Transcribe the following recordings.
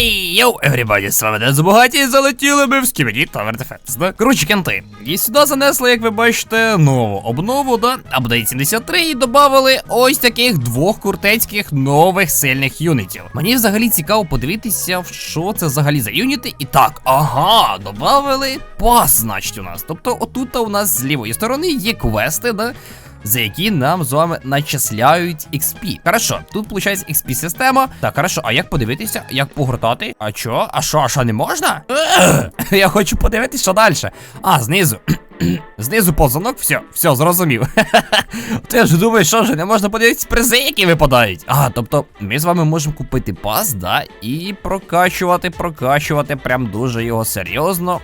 Ей, йоу, everybody, з вами Ден Забагаті, і залетіли ми в Скібіді Tower Defense, да? Коротше, кенти. І сюди занесли, як ви бачите, нову обнову, да? Апдейт 73 і додали ось таких двох куртецьких нових сильних юнітів. Мені взагалі цікаво подивитися, що це взагалі за юніти. І так, ага, додали пас, значить, у нас. Тобто, отут у нас з лівої сторони є квести, да? За які нам з вами начисляють XP. Хорошо, тут виходить XP система. Так, хорошо, а як подивитися, як погортати? А чо? А що, а що не можна? Я хочу подивитися, що далі. А, знизу. Знизу ползунок, все, все, зрозумів. Ти ж думаєш, що вже не можна подивитися призи, які випадають. А, тобто, ми з вами можемо купити пас, да, і прокачувати, прокачувати прям дуже його серйозно.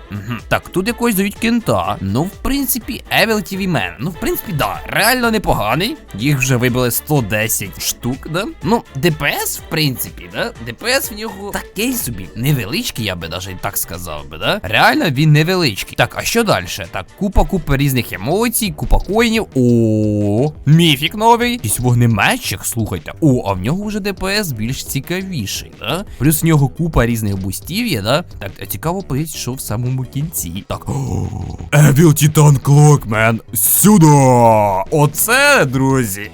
Так, тут якось дають кента. Ну, в принципі, Evil TV Man. Ну, в принципі, да, реально непоганий. Їх вже вибили 110 штук, да. Ну, ДПС, в принципі, да. ДПС в нього такий собі. Невеличкий, я би навіть так сказав би, да. Реально він невеличкий. Так, а що далі? Так, купа, купа різних емоцій, купа коїнів. О, міфік новий. Якийсь вогнеметчик, слухайте. О, а в нього вже ДПС більш цікавіший, да? Плюс в нього купа різних бустів є, да? Так, а цікаво подивитися, що в самому кінці. Так. Евіл Титан Клокмен. Сюди! Оце, друзі.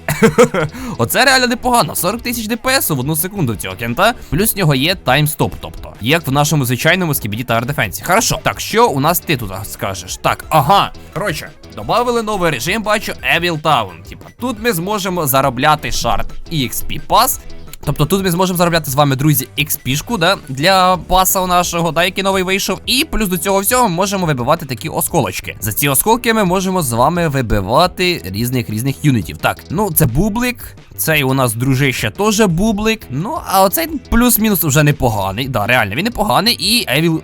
Оце реально непогано. 40 тисяч ДПС в одну секунду цього кента. Плюс в нього є таймстоп, тобто, як в нашому звичайному скібіді Tower Defense. Хорошо. Так, що у нас ти тут скажеш? Так, ага. Коротше, Добавили новий режим, бачу, Evil Town. Типа, тут ми зможемо заробляти шарт і XP пас. Тобто тут ми зможемо заробляти з вами, друзі, XP-шку, да, для паса нашого, да, який новий вийшов. І плюс до цього всього ми можемо вибивати такі осколочки. За ці осколки ми можемо з вами вибивати різних різних юнітів. Так, ну це бублик. Цей у нас дружище теж бублик. Ну, а оцей плюс-мінус вже непоганий. Да, реально, він непоганий. І Евіл.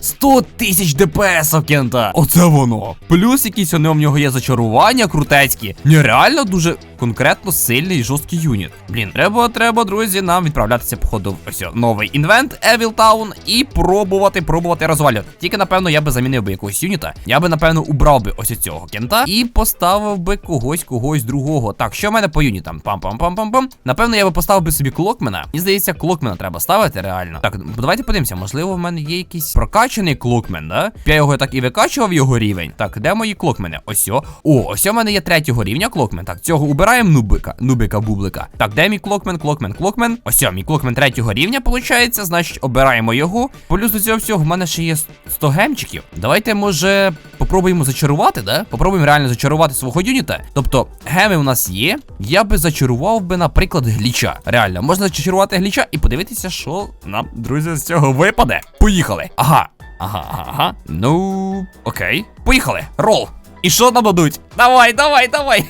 100 тисяч ДПС кента. Оце воно. Плюс якісь у нього є зачарування крутецькі. Нереально дуже конкретно сильний і жорсткий юніт. Блін, треба, треба, друзі, нам відправлятися, походу, ось новий інвент Evil Town і пробувати, пробувати розвалювати. Тільки, напевно, я би замінив би якогось юніта. Я би, напевно, убрав би ось цього кента і поставив би когось, когось другого. Так, що в мене по юнітам? Пам-пам-пам-пам-пам. Напевно, я би поставив би собі клокмена. Мені здається, клокмена треба ставити реально. Так, давайте подивимося, можливо, в мене є якийсь прокачаний клокмен, да? Я його так і викачував його рівень. Так, де мої клокмени? Ось. О, ось у мене є третього рівня клокмен. Так, цього убираємо нубика, нубика бублика. Так, де мій клокмен, клокмен, клокмен? Ось мій клокмен третього рівня, виходить. Значить, обираємо його. Плюс до цього всього в мене ще є 100 гемчиків. Давайте, може, попробуємо зачарувати, да? Попробуємо реально зачарувати свого юніта. Тобто, геми у нас є. Я би зачарував би, наприклад, гліча. Реально, можна зачарувати гліча і подивитися, що нам, друзі, з цього випаде. Поїхали. Ага. Ага, ага. Ну, окей. Поїхали. Рол. І що нам дадуть? Давай, давай, давай.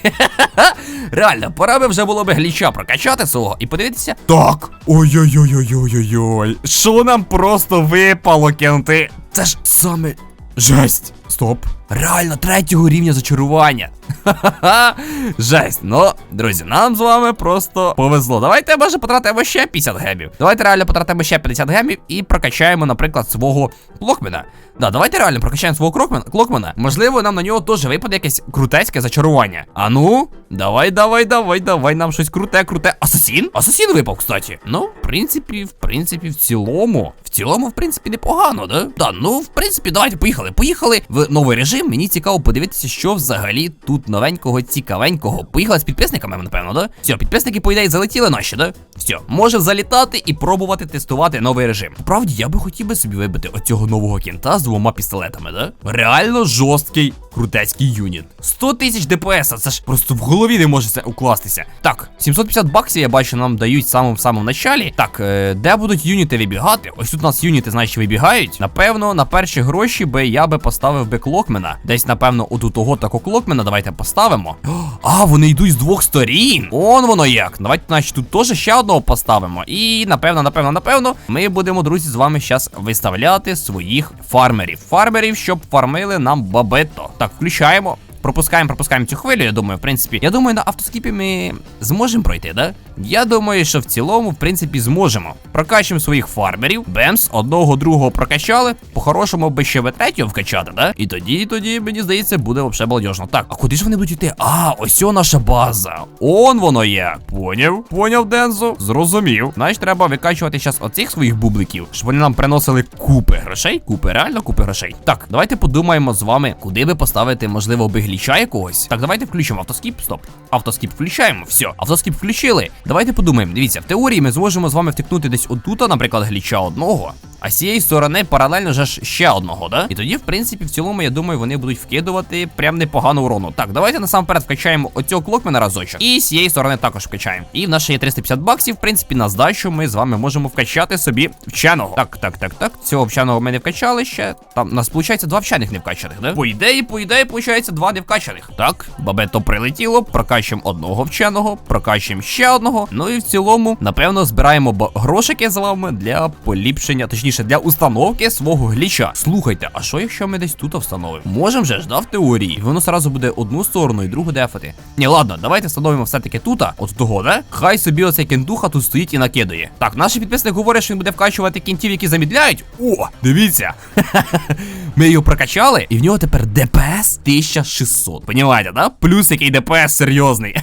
Реально, пора би вже було би гліча прокачати свого і подивитися. Так. Ой-ой-ой-ой-ой-ой. Що нам просто випало, кенти? Це ж саме. Жесть. Стоп. Реально третього рівня зачарування. Ха-ха-ха. Жесть. Ну, друзі, нам з вами просто повезло. Давайте, може, потратимо ще 50 гемів. Давайте реально потратимо ще 50 гемів і прокачаємо, наприклад, свого клокмена. Да, давайте реально прокачаємо свого клокмена. Можливо, нам на нього теж випаде якесь крутецьке зачарування. А ну, давай, давай, давай, давай. Нам щось круте, круте. Асасін? Асасін випав, кстати. Ну, в принципі, в принципі, в цілому. В цілому, в принципі, непогано, да? Да, ну, в принципі, давайте поїхали. Поїхали в новий режим. Мені цікаво подивитися, що взагалі тут новенького, цікавенького. Поїхали з підписниками, напевно, да? Все, підписники, по ідеї, залетіли наші, да? Все, може залітати і пробувати тестувати новий режим. Правді, я би хотів би собі вибити оцього нового кінта з двома пістолетами, да? Реально жорсткий крутецький юніт. 100 тисяч ДПС, це ж просто в голові не може це укластися. Так, 750 баксів, я бачу, нам дають в самому началі. Так, е, де будуть юніти вибігати? Ось тут у нас юніти, значить, вибігають. Напевно, на перші гроші би я би поставив би клокмена. Десь, напевно, отут того такого клокмена давайте поставимо. А, вони йдуть з двох сторін. Он воно як. Давайте, значить, тут теж ще одного поставимо. І напевно, напевно, напевно, ми будемо, друзі, з вами зараз виставляти своїх фармерів. Фармерів, щоб фармили нам бабето. Так, включаємо. Пропускаємо, пропускаємо цю хвилю. Я думаю, в принципі, я думаю, на автоскіпі ми зможемо пройти, да? Я думаю, що в цілому, в принципі, зможемо. Прокачуємо своїх фармерів. Бемс, одного другого прокачали. По-хорошому би ще ви третього вкачати, да? І тоді, тоді, мені здається, буде взагалі балдежно. Так, а куди ж вони будуть йти? А, ось о наша база. Он воно є. Поняв? Поняв, Дензо? Зрозумів. Значить, треба викачувати зараз оцих своїх бубликів, щоб вони нам приносили купи грошей. Купи, реально купи грошей. Так, давайте подумаємо з вами, куди би поставити, можливо, би гліча когось. Так, давайте включимо автоскіп. Стоп. Автоскіп включаємо. Все, автоскіп включили. Давайте подумаємо. Дивіться, в теорії ми зможемо з вами втикнути десь отут, наприклад, гліча одного. А з цієї сторони паралельно же ж ще одного, да? І тоді, в принципі, в цілому, я думаю, вони будуть вкидувати прям непогану урону. Так, давайте насамперед вкачаємо оцього клокмена разочок. І з цієї сторони також вкачаємо. І в нас ще є 350 баксів. В принципі, на здачу ми з вами можемо вкачати собі вченого. Так, так, так, так. Цього вченого ми не вкачали ще. Там у нас виходить два вчених не вкачаних, да? По ідеї, по ідеї, виходить два не вкачаних. Так, бабето прилетіло, прокачуємо одного вченого, прокачуємо ще одного. Ну і в цілому, напевно, збираємо грошики з вами для поліпшення, точніше, для установки свого гліча. Слухайте, а що якщо ми десь тут встановимо? Можемо же ж, да, в теорії. І воно сразу буде одну сторону і другу дефати. Ні, ладно, давайте встановимо все-таки тут, от того, да? Хай собі оцей кентуха тут стоїть і накидає. Так, наші підписник говорять, що він буде вкачувати кінтів, які замідляють. О, дивіться. Ми його прокачали, і в нього тепер ДПС 1600. Понімаєте, да? Плюс який ДПС серйозний.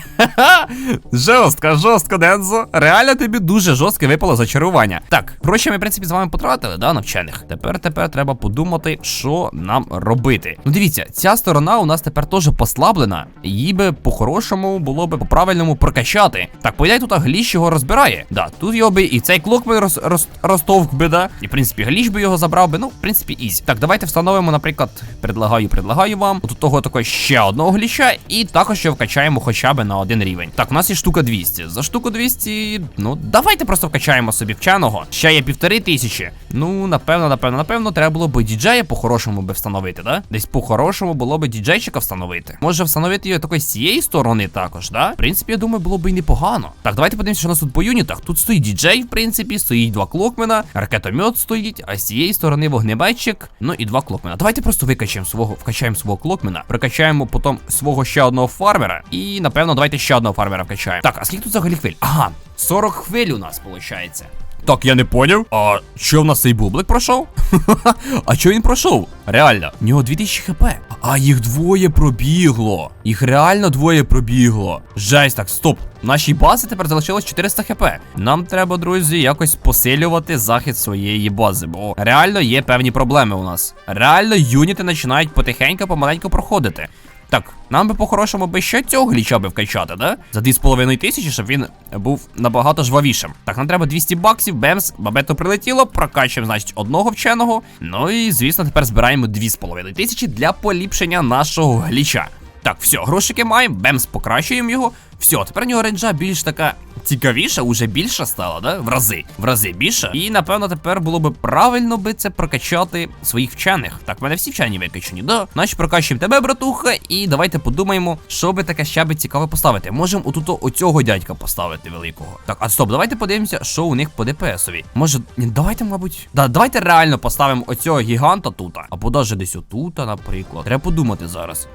жорстко, жорстко, Дензо. Реально тобі дуже жорстке випало зачарування. Так, гроші ми, в принципі, з вами потратили, да, навчених. Тепер тепер треба подумати, що нам робити. Ну дивіться, ця сторона у нас тепер теж послаблена. Її би по-хорошому було би по-правильному прокачати. Так, поїдай тут гліч його розбирає. Да, тут його би і цей клок би роз, роз, розтовк би, да. І в принципі гліч би його забрав би. Ну, в принципі, ізі. Так, давайте встановимо, наприклад, предлагаю, предлагаю вам. От того такого ще одного гліча, і також ще вкачаємо хоча б на один рівень. Так, у нас є штука 200. За штуку 200, ну давайте просто вкачаємо собі вченого. Ще є півтори тисячі. Ну, напевно, напевно, напевно, треба було б діджея по-хорошому би встановити, да? Десь по-хорошому було б діджейчика встановити. Може встановити його такої з цієї сторони також, да? В принципі, я думаю, було б і непогано. Так, давайте подивимося, що у нас тут по юнітах. Тут стоїть діджей, в принципі, стоїть два клокмена, ракетомет стоїть, а з цієї сторони вогнеметчик, ну і два клокмена. Давайте просто викачаємо свого, вкачаємо свого клокмена, прокачаємо потім свого ще одного фармера, і напевно давайте ще одного фармера вкачаємо. Так, а скільки тут взагалі хвиль? Ага, 40 хвиль у нас виходить. Так, я не поняв. А що в нас цей бублик пройшов? а що він пройшов? Реально, в нього 2000 хп. А їх двоє пробігло. Їх реально двоє пробігло. Жесть, так, стоп. Нашій базі тепер залишилось 400 хп. Нам треба, друзі, якось посилювати захист своєї бази, бо реально є певні проблеми у нас. Реально юніти починають потихеньку, помаленьку проходити. Так, нам би по-хорошому би ще цього гліча би вкачати, да? За 2,5 тисячі, щоб він був набагато жвавішим. Так, нам треба 200 баксів, бемс, бабето прилетіло, прокачуємо, значить, одного вченого. Ну і, звісно, тепер збираємо 2,5 тисячі для поліпшення нашого гліча. Так, все, грошики маємо, бемс, покращуємо його. Все, тепер у нього ренджа більш така цікавіша, уже більша стала, да? В рази. В рази більше. І напевно тепер було би правильно би це прокачати своїх вчених. Так, в мене всі вчені викачані, да? Значить, прокачуємо тебе, братуха, і давайте подумаємо, що би таке ще би цікаве поставити. Можемо отут оцього дядька поставити великого. Так, а стоп, давайте подивимося, що у них по ДПСові. Може, давайте, мабуть. Да, давайте реально поставимо оцього гіганта тут. Або даже десь отута, наприклад. Треба подумати зараз.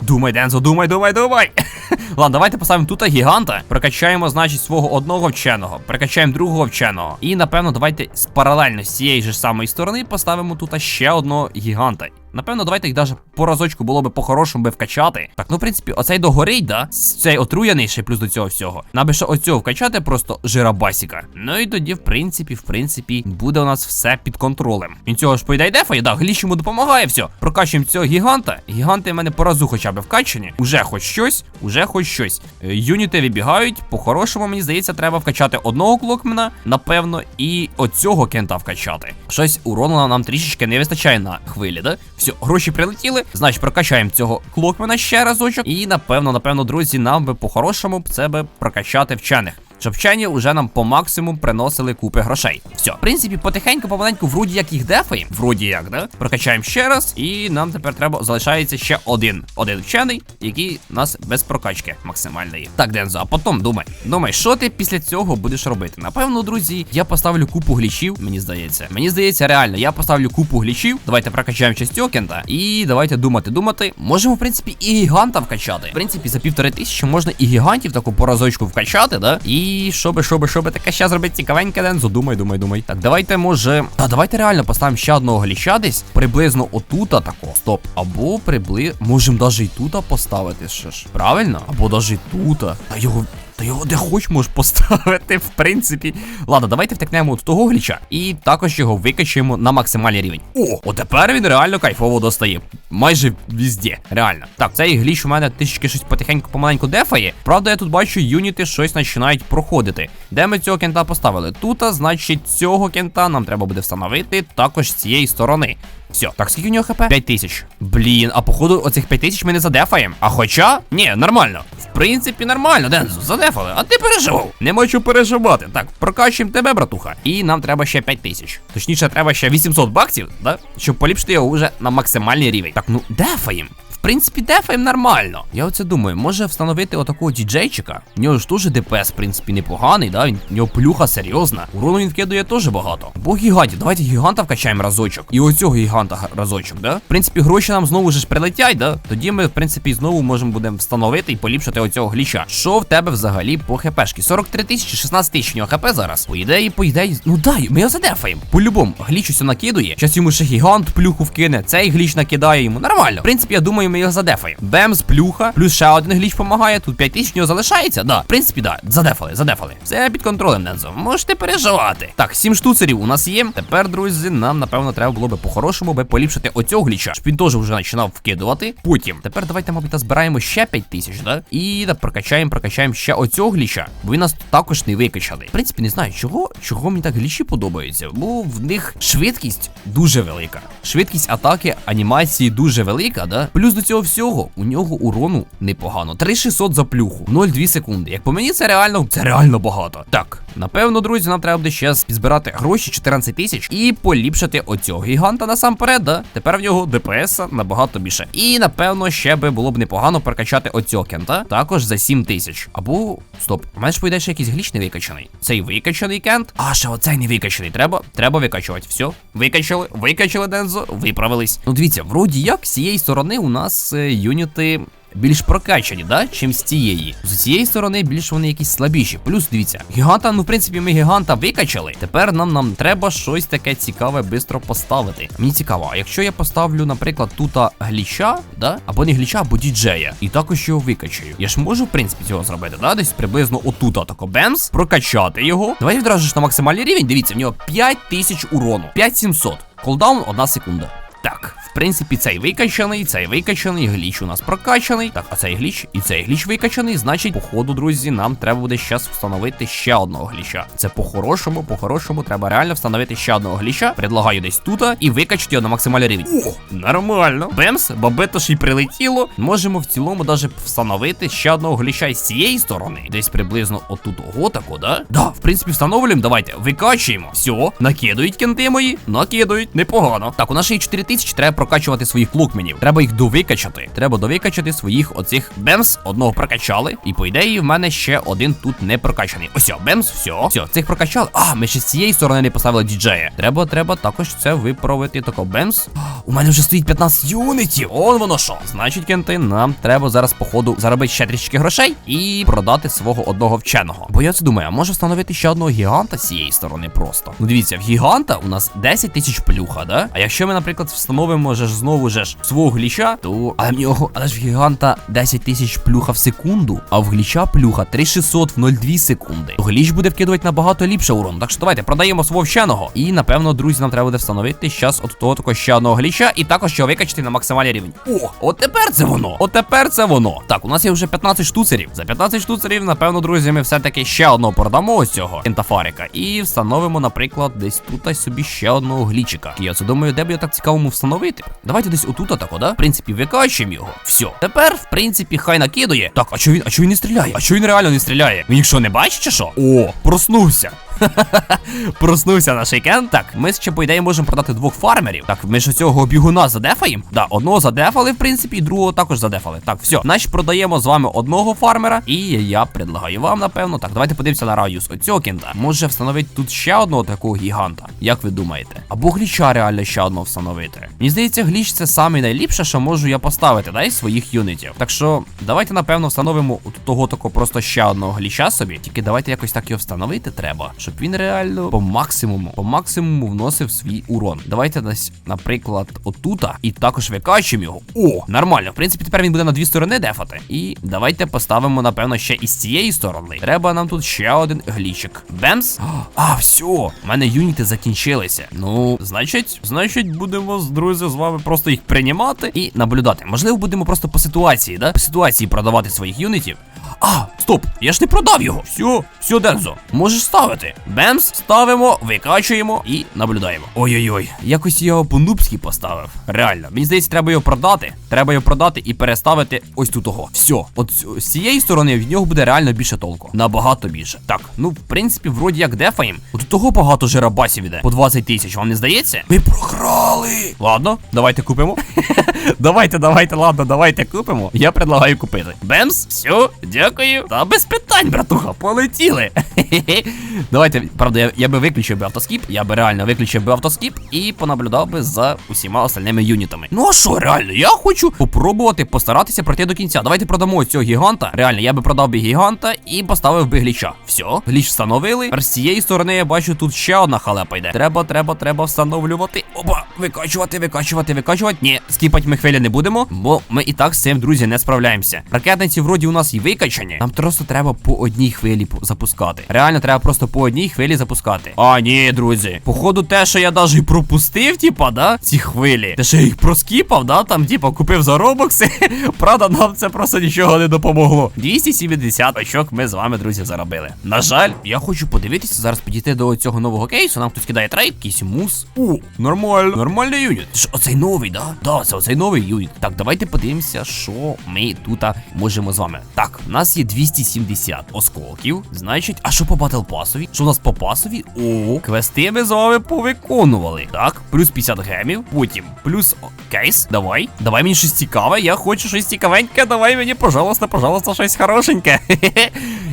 Думай, Дензо, думай, думай, думай. Ладно, давайте поставимо тут гіганта. Прокачаємо, значить, свого одного вченого. Прокачаємо другого вченого. І напевно, давайте з паралельно з цієї ж самої сторони поставимо тут ще одного гіганта. Напевно, давайте їх даже по разочку було би по-хорошому би вкачати. Так, ну в принципі, оцей догорить, да? Цей отруяний ще плюс до цього всього. Наби ще оцього вкачати просто жирабасіка. Ну і тоді, в принципі, в принципі, буде у нас все під контролем. Він цього ж поїдає дефає, да, гліч йому допомагає, все. Прокачуємо цього гіганта. Гіганти в мене по разу хоча б вкачані. Уже хоч щось, уже хоч щось. Е, Юніти вибігають. По-хорошому, мені здається, треба вкачати одного клокмена, напевно, і оцього кента вкачати. Щось урону нам трішечки не вистачає на хвилі, да? Все, гроші прилетіли. Значить, прокачаємо цього клокмена ще разочок. І напевно, напевно, друзі, нам би по-хорошому це би прокачати вчених. Щоб вчені вже нам по максимуму приносили купи грошей. Все, в принципі, потихеньку, помаленьку, вроді як їх дефаємо, вроді як, да? Прокачаємо ще раз, і нам тепер треба залишається ще один. Один вчений, який нас без прокачки максимальної. Так, Дензо, а потім думай. Думай, що ти після цього будеш робити? Напевно, друзі, я поставлю купу глічів, мені здається. Мені здається, реально, я поставлю купу глічів. Давайте прокачаємо частю кента. І давайте думати, думати. Можемо, в принципі, і гіганта вкачати. В принципі, за півтори тисячі можна і гігантів таку по разочку вкачати, да? І що би, що би, що би таке ще зробити цікавеньке, Дензо. Думай, думай, думай. Так, давайте, може. Та давайте реально поставимо ще одного гліча десь. Приблизно отута тако. Стоп. Або прибли. Можемо навіть і тута поставити ще ж. Правильно? Або навіть і тута. Та його. Та його де хоч можеш поставити, в принципі. Ладно, давайте втекнемо от того гліча. І також його викачуємо на максимальний рівень. О, от тепер він реально кайфово достає. Майже везде. Реально. Так, цей гліч у мене трішки щось потихеньку помаленьку дефає. Правда, я тут бачу, юніти щось починають проходити. Де ми цього кента поставили? Тут, а, значить, цього кента нам треба буде встановити також з цієї сторони. Все, так скільки у нього хп? 5 тисяч. Блін, а походу оцих 5 тисяч ми не задефаємо. А хоча, ні, нормально. В принципі, нормально, Дензу, задефали. А ти переживав. Не можу переживати. Так, прокачуємо тебе, братуха. І нам треба ще 5 тисяч. Точніше, треба ще 800 баксів, да? Щоб поліпшити його вже на максимальний рівень. Так, ну дефаємо. В принципі, дефаєм нормально. Я оце думаю, може встановити отакого діджейчика. У нього ж теж ДПС, в принципі, непоганий, да? Він, у нього плюха серйозна. Урону він вкидує теж багато. Бо гігантів, давайте гіганта вкачаємо разочок. І оцього гіганта га- разочок, да? В принципі, гроші нам знову ж прилетять, да? Тоді ми, в принципі, знову можемо будемо встановити і поліпшити оцього гліча. Що в тебе взагалі по хпшки? 43 тисячі, 16 тисяч нього хп зараз. По ідеї, по ідеї, ну дай, ми його задефаємо. По-любому, гліч усе накидує. Щас йому ще гігант плюху вкине. Цей гліч накидає йому. Нормально. В принципі, я думаю, ми його задефаємо. Бемс, плюха, плюс ще один гліч допомагає. Тут 5 тисяч у нього залишається. Да, в принципі, да, задефали, задефали. Все під контролем, Дензо. Можете переживати. Так, 7 штуцерів у нас є. Тепер, друзі, нам напевно треба було би по-хорошому би поліпшити оцього гліча, щоб він теж вже починав вкидувати. Потім, тепер давайте, мабуть, збираємо ще 5 тисяч, да? І да, прокачаємо, прокачаємо ще оцього гліча, бо він нас також не викачаний. В принципі, не знаю, чого, чого мені так глічі подобаються, бо в них швидкість дуже велика. Швидкість атаки анімації дуже велика, да? Плюс до цього всього у нього урону непогано. 3600 за плюху, 0,2 секунди. Як по мені, це реально, це реально багато. Так, напевно, друзі, нам треба буде ще збирати гроші 14 тисяч і поліпшити оцього гіганта насамперед, да? Тепер в нього ДПС набагато більше. І напевно ще би було б непогано прокачати оцього кента також за 7 тисяч. Або стоп, у мене ж поїде ще якийсь гліч не викачаний. Цей викачаний кент. А ще оцей не викачаний. Треба, треба викачувати. Все, викачали, викачали Дензо, виправились. Ну дивіться, вроді як з цієї сторони у нас е, юніти. Більш прокачані, да, чим з цієї. З цієї сторони більш вони якісь слабіші. Плюс дивіться, гіганта, ну в принципі, ми гіганта викачали. Тепер нам нам треба щось таке цікаве бистро поставити. Мені цікаво, а якщо я поставлю, наприклад, тут гліча, да, або не гліча, або діджея, і також його викачаю. Я ж можу, в принципі, цього зробити, да? Десь приблизно отута тако бемс, прокачати його. Давайте відразу ж на максимальний рівень. Дивіться, в нього 5000 урону, 5700. Колдаун, одна секунда. Так, в принципі, цей викачаний, цей викачаний, гліч у нас прокачаний. Так, а цей гліч і цей гліч викачаний. Значить, по ходу, друзі, нам треба буде зараз встановити ще одного гліча. Це по-хорошому, по-хорошому, треба реально встановити ще одного гліча. Предлагаю десь тут і викачати його на максимальний рівень. О, нормально. Бемс, бабето ж і прилетіло. Можемо в цілому даже встановити ще одного гліча із цієї сторони. Десь приблизно отут ого тако, да? Да, в принципі, встановлюємо. Давайте, викачуємо. Все, накидують кенти мої, накидують, непогано. Так, у нас ще є 4 тисячі, треба прокачувати своїх клукменів. Треба їх довикачати. Треба довикачати своїх оцих бемс. Одного прокачали. І по ідеї в мене ще один тут не прокачаний. Ось, бемс, все. Все, цих прокачали. А, ми ще з цієї сторони не поставили діджея. Треба, треба також це виправити. Тако бемс. У мене вже стоїть 15 юнитів. Он воно що. Значить, кенти, нам треба зараз, походу, заробити ще трішки грошей і продати свого одного вченого. Бо я це думаю, а може встановити ще одного гіганта з цієї сторони просто. Ну дивіться, в гіганта у нас 10 тисяч плюха, да? А якщо ми, наприклад, встановимо же ж знову же ж свого гліча, то але в нього, але ж в гіганта 10 тисяч плюха в секунду, а в гліча плюха 3600 в 0,2 секунди. Гліч буде вкидувати набагато ліпше урон. Так що давайте продаємо свого вченого. І напевно, друзі, нам треба буде встановити зараз от того такого ще одного гліча, і також його викачати на максимальний рівень. О, от тепер це воно. От тепер це воно. Так, у нас є вже 15 штуцерів. За 15 штуцерів, напевно, друзі, ми все-таки ще одного продамо ось цього кентафарика. І встановимо, наприклад, десь тут собі ще одного глічика. Я це думаю, де б я так цікавому спробуємо встановити. Давайте десь отут атако, да? В принципі, викачуємо його. Все. Тепер, в принципі, хай накидує. Так, а чого він, а чого він не стріляє? А чого він реально не стріляє? Він що, не бачить чи що? О, проснувся. Проснувся наш вікенд. Так, ми ще, по ідеї, можемо продати двох фармерів. Так, ми ж цього бігуна задефаємо. Да, одного задефали, в принципі, і другого також задефали. Так, все. Значить, продаємо з вами одного фармера. І я предлагаю вам, напевно. Так, давайте подивимося на радіус оцього кінта. Може встановити тут ще одного такого гіганта. Як ви думаєте? Або гліча реально ще одного встановити. Мені здається, гліч це саме найліпше, що можу я поставити, да, із своїх юнітів. Так що, давайте, напевно, встановимо того такого просто ще одного гліча собі. Тільки давайте якось так його встановити треба, щоб він реально по максимуму, по максимуму вносив свій урон. Давайте десь, наприклад, отута, і також викачуємо його. О, нормально. В принципі, тепер він буде на дві сторони дефати. І давайте поставимо, напевно, ще із цієї сторони. Треба нам тут ще один глічик. Бемс. А, все, у мене юніти закінчилися. Ну, значить, значить, будемо друзі з вами просто їх приймати і наблюдати. Можливо, будемо просто по ситуації, да? По ситуації продавати своїх юнітів. А, стоп, я ж не продав його. Все, все, Дензо, можеш ставити. Бемс, ставимо, викачуємо і наблюдаємо. Ой-ой-ой, якось я його по-нубськи поставив. Реально, мені здається, треба його продати. Треба його продати і переставити ось тут того. Все, от з- цієї сторони від нього буде реально більше толку. Набагато більше. Так, ну в принципі, вроді як дефаєм. От того багато жерабасів іде. По 20 тисяч, вам не здається? Ми програли. Ладно, давайте купимо. давайте, давайте, ладно, давайте купимо. Я предлагаю купити. Бемс, все, дякую. Та без питань, братуха, полетіли. давайте, правда, я, я би виключив би автоскіп. Я би реально виключив би автоскіп і понаблюдав би за усіма остальними юнітами. Ну а що, реально, я хочу попробувати постаратися пройти до кінця. Давайте продамо цього гіганта. Реально, я би продав би гіганта і поставив би гліча. Все, гліч встановили. З цієї сторони я бачу тут ще одна халепа йде. Треба, треба, треба встановлювати. Опа, викачувати, викачувати, викачувати. Ні, скіпать ми хвилі не будемо, бо ми і так з цим, друзі, не справляємося. Ракетниці вроді у нас і викачані. Нам просто треба по одній хвилі запускати. Реально, треба просто по одній хвилі запускати. А, ні, друзі. Походу, те, що я навіть пропустив, типа, да, ці хвилі. Те, що я їх проскіпав, да, там, типа, купив за робокси. Правда, нам це просто нічого не допомогло. 270 очок ми з вами, друзі, заробили. На жаль, я хочу подивитися, зараз підійти до цього нового кейсу. Нам хтось кидає трейд, якийсь мус. О, нормально. Нормальний юніт. Ж оцей новий, да? Да, це оцей новий юніт. Так, давайте подивимося, що ми тут можемо з вами. Так, у нас є 270 осколків. Значить, а що по батл пасові? Що у нас по пасові? О, квести ми з вами повиконували. Так, плюс 50 гемів. Потім плюс кейс. Давай. Давай мені щось цікаве. Я хочу щось цікавеньке. Давай мені, пожалуйста, пожалуйста, щось хорошеньке.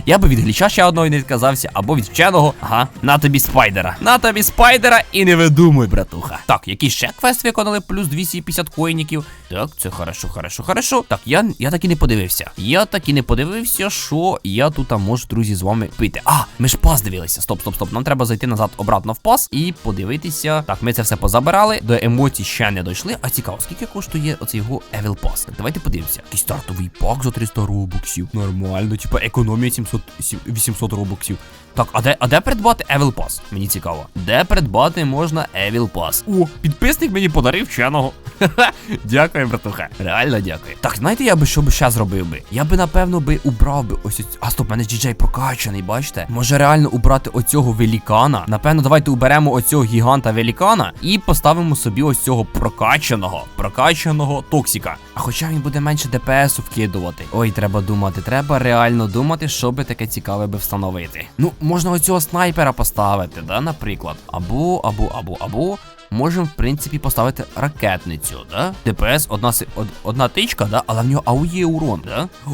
Я би від гліча ще одного не відказався, або від вченого. Ага, на тобі спайдера. На тобі спайдера і не видумуй, братуха. Так, який ще квест виконали, плюс 250 коїніків. Так, це хорошо, хорошо, хорошо. Так, я, я так і не подивився. Я так і не подивився, що я тут можу, друзі, з вами пити. А, ми ж пас дивилися. Стоп, стоп, стоп. Нам треба зайти назад обратно в пас і подивитися. Так, ми це все позабирали. До емоцій ще не дійшли. А цікаво, скільки коштує оцей його Evil Pass? Так, давайте подивимося. Якийсь стартовий пак за 300 робоксів. Нормально, типа економія 700, сім- 800 робоксів. Так, а де, а де придбати Evil Pass? Мені цікаво. Де придбати можна Evil Pass? О, підписник мені подарив вченого. Дякую, братуха. Реально дякую. Так, знаєте, я би що би ще зробив би? Я би, напевно, би убрав би ось ось. А стоп, мене ж діджей прокачаний, бачите? Може реально убрати оцього велікана? Напевно, давайте уберемо оцього гіганта велікана і поставимо собі ось цього прокачаного, прокачаного токсика. А хоча він буде менше ДПСу вкидувати. Ой, треба думати, треба реально думати, що би таке цікаве би встановити. Ну, можна оцього снайпера поставити, да, наприклад. Або, або, або, або. Можемо, в принципі, поставити ракетницю, да? ДПС одна, од- одна тичка, да? Але в нього аує урон, да? О,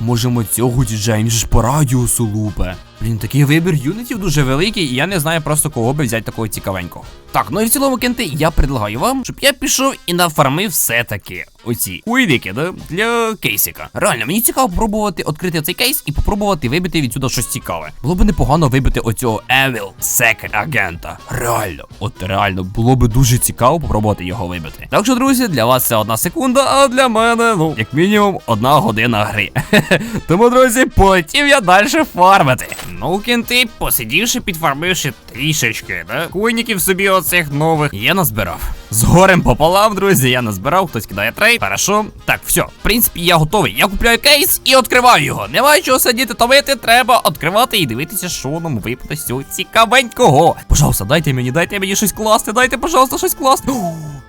можемо цього діджея, він же ж по радіусу лупе. Блін, такий вибір юнітів дуже великий, і я не знаю просто кого би взяти такого цікавенького. Так, ну і в цілому, кенти, я предлагаю вам, щоб я пішов і нафармив все-таки оці уйдики, да? Для кейсика. Реально, мені цікаво попробувати відкрити цей кейс і попробувати вибити відсюди щось цікаве. Було б непогано вибити оцього Evil Secret агента. Реально, от реально, було б дуже цікаво попробувати його вибити. Так що, друзі, для вас це одна секунда, а для мене, ну, як мінімум, одна година гри. Тому, друзі, полетів я далі фармити. Ну, кінти, посидівши, підфармивши трішечки, да? Куйників собі оцих нових я назбирав. З горем пополам, друзі, я назбирав, хтось кидає трейд. Хорошо. Так, все. В принципі, я готовий. Я купляю кейс і відкриваю його. Немає чого сидіти томити, треба відкривати і дивитися, що нам випаде з цікавенького. Пожалуйста, дайте мені, дайте мені щось класти, дайте, пожалуйста, щось класти.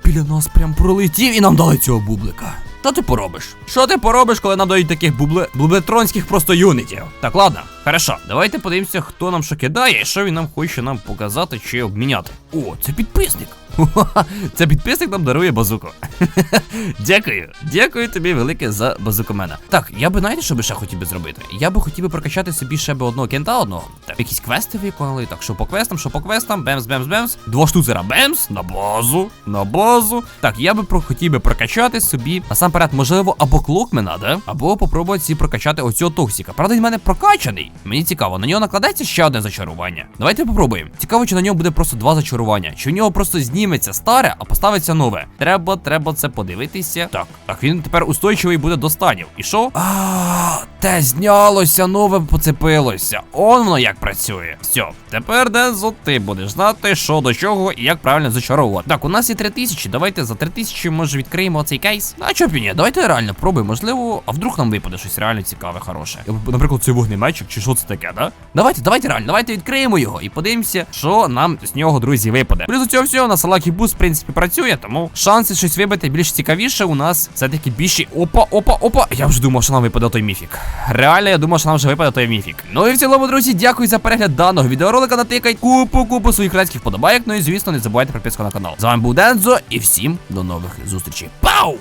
Біля нас прям пролетів і нам дали цього бублика. Що ти поробиш? Що ти поробиш, коли нам дають таких бубле... бублетронських просто юнітів? Так, ладно, хорошо. Давайте подивимося, хто нам що кидає і що він нам хоче нам показати чи обміняти. О, це підписник. Це підписник нам дарує базуку. Дякую. Дякую тобі велике за базукомена. Так, я би знаєте, що би ще хотів би зробити? Я би хотів би прокачати собі ще би одного кента одного. Так, якісь квести виконали. Так, що по квестам, що по квестам, бемс, бемс, бемс. Два штуцера бемс, на базу, на базу. Так, я би про хотів би прокачати собі. Насамперед, можливо, або клокмена, да? Або попробувати ці прокачати оцього токсика. Правда, він в мене прокачаний. Мені цікаво, на нього накладеться ще одне зачарування. Давайте попробуємо. Цікаво, чи на нього буде просто два зачарування, чи в нього просто зніметься старе, а поставиться нове. Треба, треба це подивитися. Так, так він тепер устойчивий буде до станів. І що? А, те знялося, нове поцепилося. Он воно як працює. Все, тепер Дензо, ти будеш знати, що до чого і як правильно зачаровувати. Так, у нас є 3000, давайте за 3000 може відкриємо цей кейс. А чо і ні, давайте реально пробуємо. Можливо, а вдруг нам випаде щось реально цікаве, хороше. Наприклад, цей вогнемечик, чи що це таке, да? Давайте, давайте реально, давайте відкриємо його і подивимося, що нам з нього, друзі, випаде. Плюс у цього всього у Lucky в принципі, працює, тому шанси щось вибити більш цікавіше у нас все-таки більші. Опа, опа, опа. Я вже думав, що нам випаде той міфік. Реально, я думав, що нам вже випаде той міфік. Ну і в цілому, друзі, дякую за перегляд даного відеоролика. Натикай купу, купу своїх радських подобайок. Ну і звісно, не забувайте про підписку на канал. З вами був Дензо, і всім до нових зустрічей. Пау!